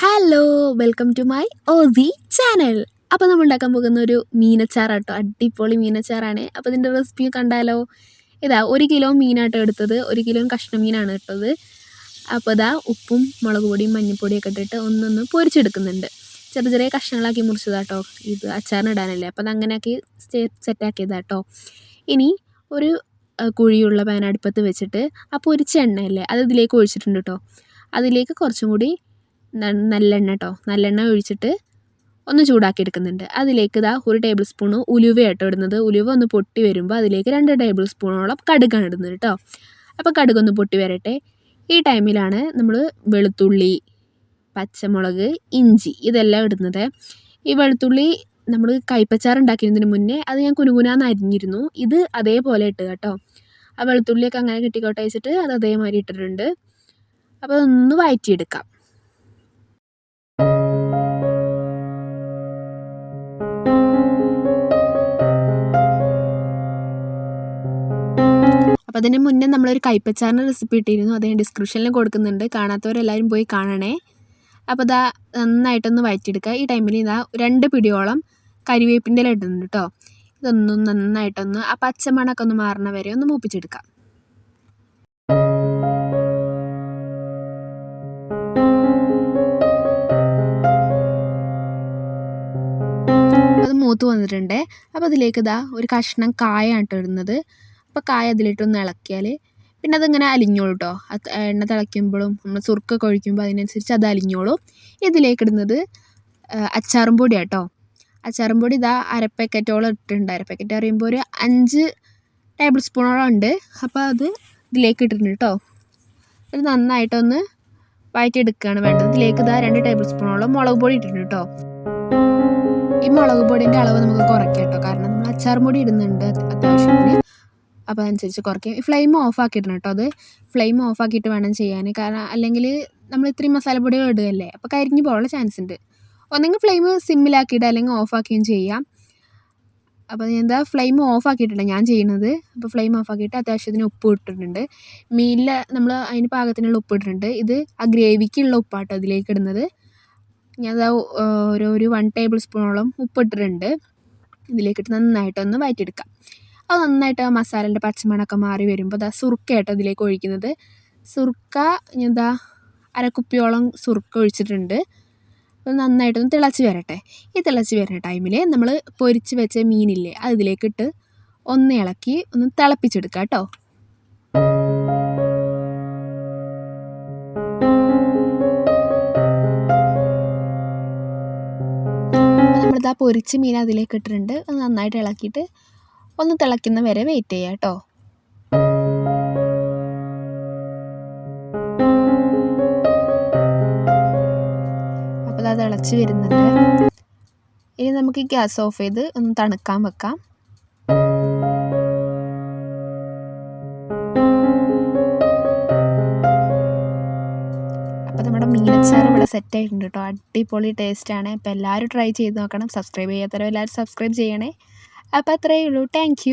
Hello welcome to my ഓസി channel അപ്പോൾ നമ്മൾ ഉണ്ടാക്കാൻ പോകുന്ന ഒരു മീനച്ചാറാട്ടോ അടിപൊളി മീനച്ചാറാണ്. അപ്പോൾ ഇതിന്റെ റെസിപ്പി കണ്ടാലോ? ഇതാ ഒരു കിലോ മീനാട്ടോ എടുത്തത്. ഒരു കിലോ കഷ്ണ മീനാണ് ഇട്ടത്. അപ്പോൾ ഇതാ ഉപ്പും മുളക് പൊടിയും മഞ്ഞൾപ്പൊടിയൊക്കെ ഇട്ടിട്ട് ഒന്നൊന്ന് പൊരിച്ചെടുക്കുന്നുണ്ട്. ചെറിയ ചെറിയ കഷ്ണങ്ങളാക്കി മുറിച്ചതാട്ടോ. ഇത് അച്ചാറിനിടാനല്ലേ അപ്പോൾ അത് അങ്ങനെയാക്കി സെറ്റാക്കിയതാട്ടോ ഇനി ഒരു കുഴിയുള്ള പാൻ അടുപ്പത്ത് വെച്ചിട്ട് ആ പൊരിച്ച എണ്ണയല്ലേ അത് ഇതിലേക്ക് ഒഴിച്ചിട്ടുണ്ട് കേട്ടോ. അതിലേക്ക് കുറച്ചും കൂടി നല്ലെണ്ണ കേട്ടോ നല്ലെണ്ണ ഒഴിച്ചിട്ട് ഒന്ന് ചൂടാക്കി എടുക്കുന്നുണ്ട് അതിലേക്ക് ഇതാ ഒരു ടേബിൾ സ്പൂൺ ഉലുവയാട്ടോ ഇടുന്നത്. ഉലുവ ഒന്ന് പൊട്ടി വരുമ്പോൾ അതിലേക്ക് രണ്ട് ടേബിൾ സ്പൂണോളം കടുകാണ് ഇടുന്നത് കേട്ടോ അപ്പോൾ കടുകൊന്ന് പൊട്ടി വരട്ടെ. ഈ ടൈമിലാണ് നമ്മൾ വെളുത്തുള്ളി പച്ചമുളക് ഇഞ്ചി ഇതെല്ലാം ഇടുന്നത്. ഈ വെളുത്തുള്ളി നമ്മൾ കൈപ്പച്ചാർ ഉണ്ടാക്കിയതിന് മുന്നേ അത് ഞാൻ കുനുകുനാന്ന് അരിഞ്ഞിരുന്നു. ഇത് അതേപോലെ ഇട്ട് കേട്ടോ. ആ വെളുത്തുള്ളിയൊക്കെ അങ്ങനെ കിട്ടിക്കോട്ടെ വെച്ചിട്ട് അത് അതേമാതിരി ഇട്ടിട്ടുണ്ട്. അപ്പോൾ അതൊന്ന് വഴറ്റിയെടുക്കാം അപ്പോൾ അതിന് മുന്നേ നമ്മളൊരു കൈപ്പച്ചാറിന്റെ റെസിപ്പി ഇട്ടിരുന്നു. അത് ഞാൻ ഡിസ്ക്രിപ്ഷനിൽ കൊടുക്കുന്നുണ്ട്. കാണാത്തവരെല്ലാവരും പോയി കാണണേ. അപ്പോൾ ഇതാ നന്നായിട്ടൊന്ന് വഴറ്റിയെടുക്കുക ഈ ടൈമിൽ ഇതാ രണ്ട് പിടിയോളം കരിവേപ്പിന്റെ ഇല ഇടുന്നുണ്ട് കേട്ടോ ഇതൊന്നും നന്നായിട്ടൊന്ന് ആ പച്ചമണമൊക്കെ ഒന്ന് മാറണ വരെ ഒന്ന് മൂപ്പിച്ചെടുക്കാം. അത് മൂത്ത് വന്നിട്ടുണ്ട്. അപ്പോൾ അതിലേക്ക് ഇതാ ഒരു കഷ്ണം കായാണ് ഇടുന്നത് അപ്പോൾ കായ അതിലിട്ടൊന്ന് ഇളക്കിയാൽ പിന്നെ അതിങ്ങനെ അലിഞ്ഞോളും കേട്ടോ എണ്ണ തിളയ്ക്കുമ്പോഴും നമ്മൾ സുറുക്കൊക്കെ ഒഴിക്കുമ്പോൾ അതിനനുസരിച്ച് അത് അലിഞ്ഞോളും. ഇതിലേക്കിടുന്നത് അച്ചാറും പൊടിയാണ് കേട്ടോ അച്ചാറും പൊടി ഇതാ അര പാക്കറ്റോളം ഇട്ടിട്ടുണ്ട്. അര പാക്കറ്റ് പറയുമ്പോൾ ഒരു അഞ്ച് ടേബിൾ സ്പൂണോളം ഉണ്ട്. അപ്പോൾ അത് ഇതിലേക്ക് ഇട്ടിട്ടുണ്ട് കേട്ടോ ഇത് നന്നായിട്ടൊന്ന് വഴറ്റിയെടുക്കുകയാണ് വേണ്ടത്. ഇതിലേക്ക് ഇതാ രണ്ട് ടേബിൾ സ്പൂണോളം മുളക് പൊടി ഇട്ടിട്ടുണ്ട് കേട്ടോ ഈ മുളക് പൊടിന്റെ അളവ് നമുക്ക് കുറയ്ക്കാം കേട്ടോ കാരണം നമ്മൾ അച്ചാർ പൊടി ഇടുന്നുണ്ട് അത്യാവശ്യത്തിന്. അപ്പോൾ അതനുസരിച്ച് കുറയ്ക്കും. ഫ്ലെയിം ഓഫ് ആക്കിയിടണം കേട്ടോ അത്. ഫ്ലെയിം ഓഫ് ആക്കിയിട്ട് വേണം ചെയ്യാൻ. കാരണം അല്ലെങ്കിൽ നമ്മൾ ഇത്രയും മസാലപ്പൊടികൾ ഇടുകയല്ലേ? അപ്പോൾ കരിഞ്ഞു പോകാനുള്ള ചാൻസ് ഉണ്ട്. ഒന്നെങ്കിൽ ഫ്ലെയിം സിമ്മിലാക്കിയിട്ട് അല്ലെങ്കിൽ ഓഫ് ആക്കുകയും ചെയ്യാം. അപ്പോൾ എന്താ? ഫ്ലെയിം ഓഫ് ആക്കിയിട്ടുണ്ട് ഞാൻ ചെയ്യുന്നത്. അപ്പോൾ ഫ്ലെയിം ഓഫ് ആക്കിയിട്ട് അത്യാവശ്യത്തിന് ഉപ്പ് ഇട്ടിട്ടുണ്ട്. മീനിൽ നമ്മൾ അതിന് പാകത്തിനുള്ള ഉപ്പ് ഇട്ടിട്ടുണ്ട്. ഇത് ആ ഗ്രേവിക്കുള്ള ഉപ്പാട്ടോ അതിലേക്ക് ഇടുന്നത്. ഞാൻ ഞാനത് ഒരു ഒരു വൺ ടേബിൾ സ്പൂണോളം ഉപ്പ് ഇട്ടിട്ടുണ്ട്. ഇതിലേക്കിട്ട് നന്നായിട്ടൊന്ന് വഴറ്റിയെടുക്കാം അത് നന്നായിട്ട് ആ മസാലേന്റെ പച്ചമണമൊക്കെ മാറി വരുമ്പോൾ ദാ സുർക്കയാട്ടോ ഇതിലേക്ക് ഒഴിക്കുന്നത്. സുർക്ക എന്താ അരക്കുപ്പിയോളം സുർക്ക ഒഴിച്ചിട്ടുണ്ട്. അത് നന്നായിട്ടൊന്ന് തിളച്ച് വരട്ടെ. ഈ തിളച്ച് വരുന്ന ടൈമിൽ നമ്മൾ പൊരിച്ച് വെച്ച മീനില്ലേ അത് ഇതിലേക്കിട്ട് ഒന്ന് ഇളക്കി ഒന്ന് തിളപ്പിച്ചെടുക്കാം കേട്ടോ നമ്മളിതാ പൊരിച്ച് മീൻ അതിലേക്ക് ഇട്ടിട്ടുണ്ട്. അത് നന്നായിട്ട് ഇളക്കിയിട്ട് ഒന്ന് തിളയ്ക്കുന്ന വരെ വെയിറ്റ് ചെയ്യാം കേട്ടോ. അപ്പോൾ അത് തിളച്ച് വരുന്നുണ്ട്. ഇനി നമുക്ക് ഗ്യാസ് ഓഫ് ചെയ്ത് ഒന്ന് തണുക്കാൻ വെക്കാം. അപ്പോൾ നമ്മുടെ ഇവിടെ സെറ്റ് ആയിട്ടുണ്ട് കേട്ടോ. അടിപൊളി ടേസ്റ്റ് ആണ്. അപ്പോൾ എല്ലാവരും ട്രൈ ചെയ്ത് നോക്കണം. സബ്സ്ക്രൈബ് ചെയ്യാത്തവരും എല്ലാവരും സബ്സ്ക്രൈബ് ചെയ്യണേ. അപ്പോൾ അത്രയേ ഉള്ളൂ താങ്ക്